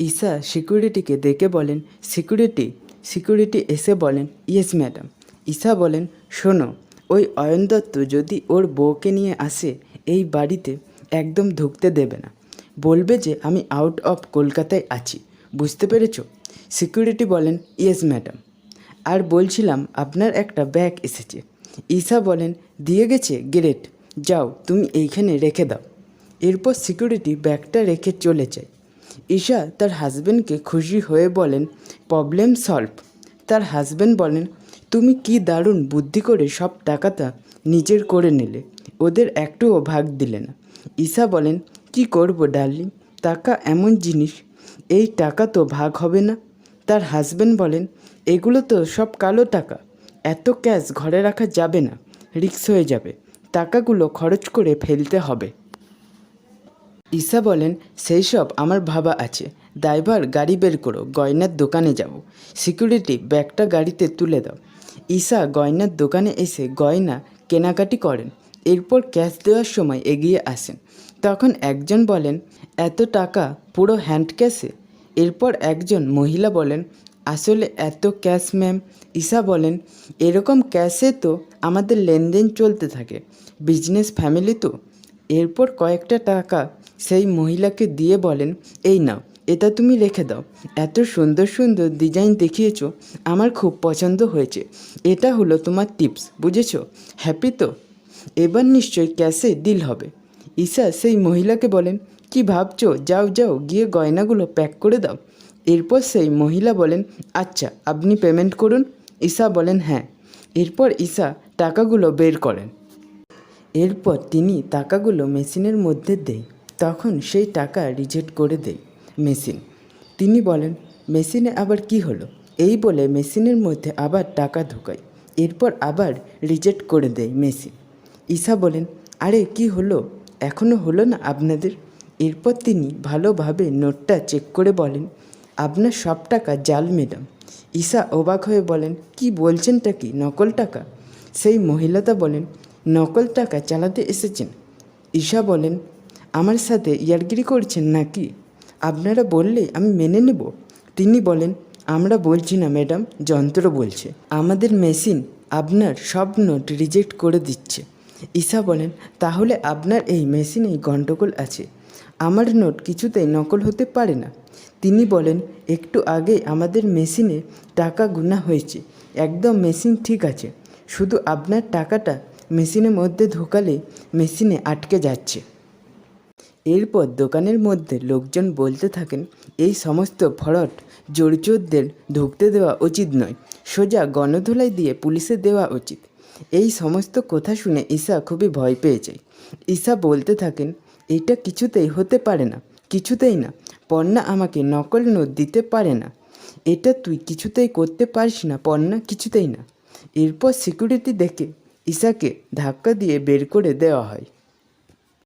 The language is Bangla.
ঈশা সিকিউরিটিকে দেখে বলেন, সিকিউরিটি সিকিউরিটি এসে বলেন, ইয়েস, ম্যাডাম। ঈশা বলেন, শোনো, ওই অয়ন দত্ত যদি ওর বউকে নিয়ে আসে, এই বাড়িতে একদম ঢুকতে দেবে না। বলবে যে আমি আউট অফ কলকাতায় আছি। বুঝতে পেরেছ? সিকিউরিটি বলেন, ইয়েস, ম্যাডাম। আর বলছিলাম, আপনার একটা ব্যাগ এসেছে। ঈশা বলেন, দিয়ে গেছে, গ্রেট। যাও, তুমি এইখানে রেখে দাও। এরপর সিকিউরিটি ব্যাগটা রেখে চলে যায়। ঈশা তার হাজবেন্ডকে খুশি হয়ে বলেন প্রবলেম সলভ তার হাজবেন্ড বলেন, তুমি কি দারুণ বুদ্ধি করে সব টাকাটা নিজের করে নিলে, ওদের একটুও ভাগ দিলে না। ঈশা বলেন, কি করব ডার্লিং টাকা এমন জিনিস, এই টাকা তো ভাগ হবে না। তার হাজবেন্ড বলেন, এগুলো তো সব কালো টাকা, এত ক্যাশ ঘরে রাখা যাবে না রিক্স হয়ে যাবে। টাকাগুলো খরচ করে ফেলতে হবে। ঈশা বলেন, সেই সব আমার ভাবা আছে। ড্রাইভার গাড়ি বের করো, গয়নার দোকানে যাব। সিকিউরিটি, ব্যাগটা গাড়িতে তুলে দাও। ঈশা গয়নার দোকানে এসে গয়না কেনাকাটি করেন। এরপর ক্যাশ দেওয়ার সময় এগিয়ে আসেন। তখন একজন বলেন, এত টাকা পুরো হ্যান্ড ক্যাশে? এরপর একজন মহিলা বলেন, আসলে এত ক্যাশ, ম্যাম। ঈশা বলেন, এরকম ক্যাশে তো আমাদের লেনদেন চলতে থাকে। বিজনেস ফ্যামিলি তো? এরপর কয়েকটা টাকা সেই মহিলাকে দিয়ে বলেন, এই নাও, এটা তুমি রেখে দাও। এত সুন্দর সুন্দর ডিজাইন দেখিয়েছ, আমার খুব পছন্দ হয়েছে। এটা হলো তোমার টিপস, বুঝেছ? হ্যাপি তো? এবার নিশ্চয়ই ক্যাশে ডিল হবে। ঈশা সেই মহিলাকে বলেন, কি ভাবছ? যাও যাও, গিয়ে গয়নাগুলো প্যাক করে দাও। এরপর সেই মহিলা বলেন আচ্ছা আপনি পেমেন্ট করুন। ঈশা বলেন হ্যাঁ। এরপর ঈশা টাকাগুলো বের করেন। এরপর তিনি টাকাগুলো মেশিনের মধ্যে দেয়। তখন সেই টাকা রিজেক্ট করে দেয় মেশিন। তিনি বলেন, মেশিনে আবার কি হলো? এই বলে মেশিনের মধ্যে আবার টাকা ঢোকায় এরপর আবার রিজেক্ট করে দেয় মেশিন। ঈশা বলেন, আরে, কি হলো? এখনও হলো না আপনাদের? এরপর তিনি ভালোভাবে নোটটা চেক করে বলেন, আপনার সব টাকা জাল, ম্যাডাম। ঈশা অবাক হয়ে বলেন, কি বলছেনটা কি? নকল টাকা? সেই মহিলাটা বলেন, নকল টাকা চালাতে এসেছেন। ঈশা বলেন আমার সাথে ইয়ারগিরি করছেন নাকি? আপনারা বললে আমি মেনে নেব। তিনি বলেন, আমরা বলছি না ম্যাডাম, যন্ত্র বলছে। আমাদের মেশিন আপনার সব নোট রিজেক্ট করে দিচ্ছে। ঈশা বলেন, তাহলে আপনার এই মেশিনেই গণ্ডগোল আছে। আমার নোট কিছুতেই নকল হতে পারে না। তিনি বলেন, একটু আগে আমাদের মেশিনে টাকা গুনা হয়েছে। একদম মেশিন ঠিক আছে। শুধু আপনার টাকাটা মেশিনের মধ্যে ঢোকালে মেশিনে আটকে যাচ্ছে। এরপর দোকানের মধ্যে লোকজন বলতে থাকেন, এই সমস্ত ফরট জড়িচোরদের ঢুকতে দেওয়া উচিত নয়, সোজা গণধোলাই দিয়ে পুলিশে দেওয়া উচিত। এই সমস্ত কথা শুনে ঈশা খুবই ভয় পেয়ে যায়। ঈশা বলতে থাকেন, এটা কিছুতেই হতে পারে না, কিছুতেই না পর্ণা আমাকে নকল নোট দিতে পারে না। এটা তুই কিছুতেই করতে পারিস না পর্ণা কিছুতেই না। এরপর সিকিউরিটি দেখে ঈশাকে ধাক্কা দিয়ে বের করে দেওয়া হয়।